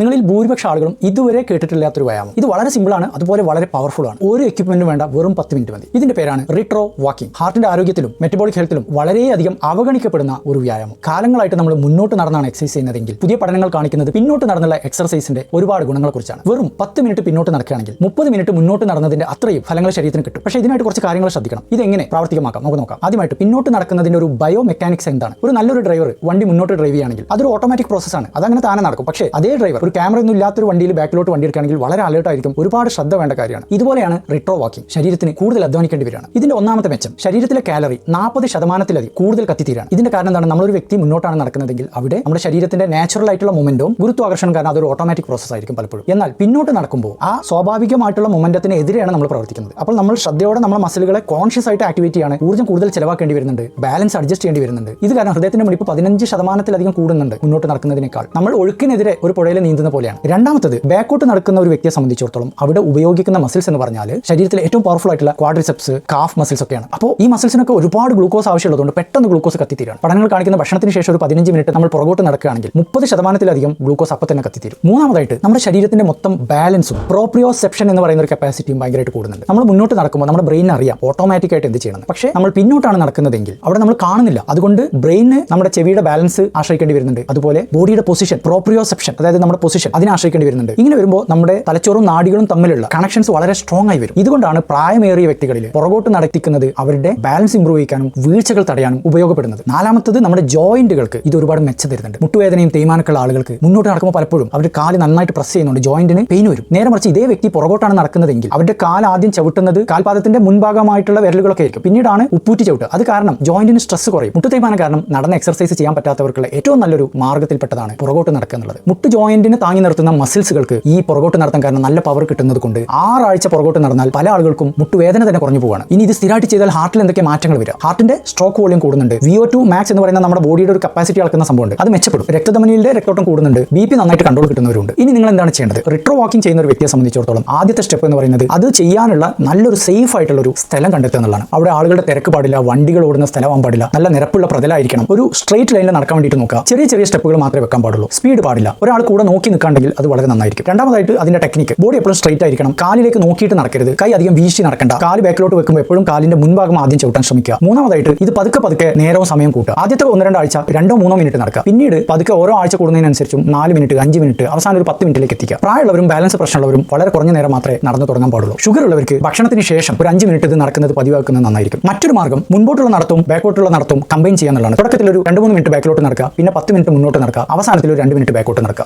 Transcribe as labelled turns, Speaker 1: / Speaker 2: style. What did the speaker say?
Speaker 1: നിങ്ങളിൽ ഭൂരിപക്ഷം ആളുകളും ഇതുവരെ കേട്ടിട്ടില്ലാത്തൊരു വ്യായാമം. ഇത് വളരെ സിമ്പിൾ ആണ് അതുപോലെ വളരെ പവർഫുൾ ആണ്. ഒരു എക്യുപ്മെന്റ് വേണ്ട വെറും പത്ത് മിനിറ്റ് മതി. ഇതിന്റെ പേരാണ് റിട്രോ വാക്കിംഗ് ഹാർട്ടിന്റെ ആരോഗ്യത്തിലും മെറ്റബോളിക് ഹെൽത്തിലും വളരെയധികം അവഗണിക്കപ്പെടുന്ന ഒരു വ്യായാമം. കാലങ്ങളായിട്ട് നമ്മൾ മുന്നോട്ട് നടന്നാണ് എക്സസൈസ് ചെയ്യുന്നതെങ്കിൽ പുതിയ പഠനങ്ങൾ കാണിക്കുന്നത് പിന്നോട്ട് നടന്നുള്ള എക്സർസൈസിന്റെ ഒരുപാട് ഗുണങ്ങളെക്കുറിച്ചാണ്. വെറും പത്ത് മിനിറ്റ് പിന്നോട്ട് നടക്കുകയാണെങ്കിൽ മുപ്പത് മിനിറ്റ് മുന്നോട്ട് നടന്നതിന്റെ അത്രയും ഫലങ്ങൾ ശരീരത്തിന് കിട്ടും. പക്ഷേ ഇതിനായിട്ട് കുറച്ച് കാര്യങ്ങൾ ശ്രദ്ധിക്കണം. ഇതെങ്ങനെ പ്രാവർത്തികമാക്കാം? നമുക്ക് നോക്കാം. ആദ്യമായിട്ട് പിന്നോട്ട് നടക്കുന്നതിന്റെ ഒരു ബയോ മെക്കാനിക്സ് എന്താണ്? ഒരു നല്ലൊരു ഡ്രൈവർ വണ്ടി മുന്നോട്ട് ഡ്രൈവ് ചെയ്യുകയാണെങ്കിൽ അതൊരു ഓട്ടോമാറ്റിക് പ്രോസസ്സാണ് അതങ്ങനെ താനെ നടക്കും. പക്ഷേ അതേ ഡ്രൈവർ ഒരു ക്യാമറ ഒന്നും ഇല്ലാത്തൊരു വണ്ടിയിൽ ബാക്കിലോട്ട് വണ്ടി എടുക്കുകയാണെങ്കിൽ വളരെ അലേർട്ട് ആയിരിക്കും. ഒരുപാട് ശ്രദ്ധ വേണ്ട കാര്യമാണ്. ഇതുപോലെയാണ് റിട്രോ വാക്കിംഗ് ശരീരത്തിന് കൂടുതൽ അധ്വാനിക്കേണ്ടി വരികയാണ്. ഇതിന്റെ ഒന്നാമത്തെ മെച്ചം ശരീരത്തിലെ കാലറി നാൽപ്പത് ശതമാനത്തിലധികം കൂടുതൽ കത്തിത്തീരാണ്. ഇതിന്റെ കാരണം എന്താണ്? നമ്മളൊരു വ്യക്തി മുന്നോട്ടാണ് നടക്കുന്നതെങ്കിൽ അവിടെ നമ്മുടെ ശരീരത്തിന്റെ നാച്ചുറൽ ആയിട്ടുള്ള മൊമെന്റും ഗുരുത്വാകർഷണം കാരണം അതൊരു ഓട്ടോമാറ്റിക് പ്രോസസ് ആയിരിക്കും പലപ്പോഴും. എന്നാൽ പിന്നോട്ട് നടക്കുമ്പോൾ ആ സ്വാഭാവികമായിട്ടുള്ള മൊമെന്റത്തിന് എതിരെയാണ് നമ്മൾ പ്രവർത്തിക്കുന്നത്. അപ്പോൾ നമ്മൾ ശ്രദ്ധയോടെ നമ്മുടെ മസിലുകളെ കോൺഷ്യസ് ആയിട്ട് ആക്ടിവേറ്റ് ചെയ്യാണ്. ഊർജം കൂടുതൽ ചിലവാക്കേണ്ടി വരുന്നുണ്ട്. ബാലൻസ് അഡ്ജസ്റ്റ് ചെയ്യേണ്ടി വരുന്നുണ്ട്. ഇത് കാരണം ഹൃദയത്തിന്റെ മിടിപ്പ് പതിനഞ്ച് ശതമാനത്തിലധികം കൂടുന്നുണ്ട് മുന്നോട്ട് നടക്കുന്നതിനേക്കാൾ. നമ്മൾ ഒഴുക്കിനെതിരെ ഒരു പുഴയിൽ നീന്തുന്ന പോലെയാണ്. രണ്ടാമത്തത് ബാക്കോട്ട് നടക്കുന്ന ഒരു വ്യക്തിയെ സംബന്ധിച്ചിടത്തോളം അവിടെ ഉപയോഗിക്കുന്ന മസിൽസ് എന്ന് പറഞ്ഞാൽ ശരീരത്തിലെ ഏറ്റവും പവർഫുൾ ആയിട്ടുള്ള ക്വാഡ്രിസെപ്സ് കാഫ് മസിൽസ് ഒക്കെയാണ്. അപ്പോൾ ഈ മസിൽസിനൊക്കെ ഒരുപാട് ഗ്ലൂക്കോസ് ആവശ്യമുള്ളതുകൊണ്ട് പെട്ടെന്ന് ഗ്ലൂക്കോസ് കത്തിത്തീരാണ് പഠനങ്ങൾ കാണിക്കുന്ന ഭക്ഷണത്തിന് ശേഷം ഒരു പതിനഞ്ച് മിനിറ്റ് നമ്മൾ പുറകോട്ട് നടക്കുകയാണെങ്കിൽ മുപ്പത് ശതമാനത്തിലധികം ഗ്ലൂക്കോസ് അപ്പം തന്നെ കത്തിത്തീരും. മൂന്നാമതായിട്ട് നമ്മുടെ ശരീരത്തിന്റെ മൊത്തം ബാലൻസും പ്രോപ്രിയോസെപ്ഷൻ എന്ന് പറയുന്ന ഒരു കപ്പാസിറ്റിയും ഭയങ്കരമായിട്ട് കൂടുന്നുണ്ട്. നമ്മൾ മുന്നോട്ട് നടക്കുമ്പോൾ നമ്മുടെ ബ്രെയിൻ അറിയാം ഓട്ടോമാറ്റിക് ആയിട്ട് എന്ത് ചെയ്യണം പക്ഷേ നമ്മൾ പിന്നോട്ടാണ് നടക്കുന്നതെങ്കിൽ അവിടെ നമ്മൾ കാണുന്നില്ല. അതുകൊണ്ട് ബ്രെയിന് നമ്മുടെ ചെവിയുടെ ബാലൻസ് ആശ്രയിക്കേണ്ടി വരുന്നുണ്ട്. അതുപോലെ ബോഡിയുടെ പൊസിഷൻ പ്രോപ്രിയോസെപ്ഷൻ അതായത് നമ്മുടെ പൊസിഷൻ അതിനെ ആശ്രയിക്കേണ്ടി വരുന്നുണ്ട്. ഇങ്ങനെ വരുമ്പോൾ നമ്മുടെ തലച്ചോറും നാടികളും തമ്മിലുള്ള കണക്ഷൻസ് വളരെ സ്ട്രോങ് ആയി വരും. ഇതുകൊണ്ടാണ് പ്രായമേറിയ വ്യക്തികളിൽ പുറകോട്ട് നടത്തിക്കുന്നത് അവരുടെ ബാലൻസ് ഇംപ്രൂവ് ചെയ്യാനും വീഴ്ചകൾ തടയാനും ഉപയോഗപ്പെടുന്നത്. നാലാമത്തത് നമ്മുടെ ജോയിന്റുകൾക്ക് ഇത് ഒരുപാട് മെച്ചം തരുന്നുണ്ട്. മുട്ടുവേദനയും തേയ്മാനക്കുള്ള ആളുകൾക്ക് മുന്നോട്ട് നടക്കുമ്പോൾ പലപ്പോഴും അവരുടെ കാൽ നന്നായിട്ട് പ്രസ് ചെയ്യുന്നുണ്ട്. ജോയിന്റിന് പെയിൻ വരും. നേരെ മറിച്ച് ഇതേ വ്യക്തി പുറകോട്ടാണ് നടക്കുന്നതെങ്കിൽ അവരുടെ കാൽ ആദ്യം ചവിട്ടുന്നത് കാൽപാദത്തിന്റെ മുൻഭാഗമായിട്ടുള്ള വിരലുകളൊക്കെ ആയിരിക്കും. പിന്നീടാണ് ഉപ്പൂറ്റി ചവിട്ട് അത് കാരണം ജോയിന്റിന് സ്ട്രെസ് കുറയും. മുട്ടു തേയ്മാനം കാരണം നടന്ന എക്സർസൈസ് ചെയ്യാൻ പറ്റാത്തവർക്കുള്ള ഏറ്റവും നല്ലൊരു മാർഗത്തിൽപ്പെട്ടതാണ് പുറകോട്ട് നടക്കുക എന്നുള്ളത്. മുട്ട് ജോയിന്റിന് താങ്ങി നിർത്തുന്ന മസിൽസുകൾക്ക് ഈ പുറകോട്ട് നടത്താൻ കാരണം നല്ല പവർ കിട്ടുന്നത് കൊണ്ട് ആറാഴ്ച പുറകോട്ട് നടന്നാൽ പല ആളുകൾക്കും മുട്ടുവേദന തന്നെ കുറഞ്ഞു പോവാണ്. ഇനി ഇത് സ്ഥിരമായിട്ട് ചെയ്താൽ ഹാർട്ടിൽ എന്തൊക്കെ മാറ്റങ്ങൾ വരിക? ഹാർട്ടിന്റെ സ്ട്രോക്ക് വോളിയം കൂടുന്നുണ്ട്. വിഒ ടു മാക്സ് എന്ന് പറയുന്ന നമ്മുടെ ബോഡിയുടെ ഒരു കപ്പാസിറ്റി അളക്കുന്ന സംഭവമുണ്ട്. അത് മെച്ചപ്പെടും. രക്തധമനിയുടെ രക്തോട്ടം കൂടുന്നുണ്ട്. ബി പി നന്നായിട്ട് കൺട്രോൾ കിട്ടുന്നവരുണ്ട്. ഇനി നിങ്ങൾ എന്താണ് ചെയ്യേണ്ടത്? റിട്രോ വാക്കിംഗ് ചെയ്യുന്ന ഒരു വ്യക്തിയെ സംബന്ധിച്ചിടത്തോളം ആദ്യത്തെ സ്റ്റെപ്പ് എന്ന് പറയുന്നത് അത് ചെയ്യാനുള്ള നല്ലൊരു സേഫ് ആയിട്ടുള്ള ഒരു സ്ഥലം കണ്ടെത്തുക എന്നുള്ളതാണ്. അവിടെ ആളുകളുടെ തിരക്ക് പാടില്ല വണ്ടികൾ ഓടുന്ന സ്ഥലമാകാൻ പാടില്ല നല്ല നിരപ്പുള്ള പ്രതലായിരിക്കണം. ഒരു സ്ട്രേറ്റ് ലൈനിൽ നടക്കാൻ വേണ്ടിയിട്ട് നോക്കുക. ചെറിയ ചെറിയ സ്റ്റെപ്പുകൾ മാത്രമേ വെക്കാൻ പാടുള്ളൂ. സ്പീഡ് പാടില്ല. ഒരാൾ കൂടെ നോക്കി നിൽക്കാണ്ടെങ്കിൽ അത് വളരെ നന്നായിരിക്കും. രണ്ടാമതായിട്ട് അതിന്റെ ടെക്നിക്ക് ബോഡി എപ്പോഴും സ്ട്രൈറ്റ് ആയിരിക്കണം. കാലിലേക്ക് നോക്കിയിട്ട് നടക്കരുത്. കൈ അധികം വീശി നടക്കണ്ട. കാൽ ബാക്കിലോട്ട് വെക്കുമ്പോൾ എപ്പോഴും കാലിന്റെ മുൻഭാഗം ആദ്യം ചവിട്ടാൻ ശ്രമിക്കുക. മൂന്നാമതായിട്ട് ഇത് പതുക്കെ പതുക്കെ നേരവും സമയം കൂട്ടുക. ആദ്യത്തെ ഒന്ന് രണ്ടാഴ്ച രണ്ടോ മൂന്നോ മിനിറ്റ് നടക്കുക. പിന്നീട് പതുക്കെ ഓരോ ആഴ്ച കൂടുന്നതിനനുസരിച്ചും നാല് മിനിറ്റ് അഞ്ച് മിനിറ്റ് അവസാനം ഒരു പത്ത് മിനിറ്റിലേക്ക് എത്തിക്കുക. പ്രായമുള്ളവരും ബാലൻസ് പ്രശ്നമുള്ളവരും വളരെ കുറഞ്ഞ നേരം മാത്രമേ നടന്നു തുടങ്ങാൻ പാടുള്ളൂ. ഷുഗർ ഉള്ളവർക്ക് ഭക്ഷണത്തിന് ശേഷം ഒരു അഞ്ച് മിനിറ്റ് ഇത് നടക്കുന്നത് പതിവാക്കുന്നത് നന്നായിരിക്കും. മറ്റൊരു മാർഗം മുൻപോട്ടുള്ള നടത്തും ബാക്കോട്ടുള്ള നടത്തും കമ്പൈൻ ചെയ്യാന്നുള്ളതാണ് തുടക്കത്തിൽ ഒരു രണ്ട് മൂന്ന് മിനിറ്റ് ബാക്കിലോട്ട് നടക്കുക. പിന്നെ പത്ത് മിനിറ്റ് മുന്നോട്ട് നടക്കുക. അവസാനത്തിൽ ഒരു രണ്ട് മിനിറ്റ് ബാക്കോട്ട് നടക്കുക.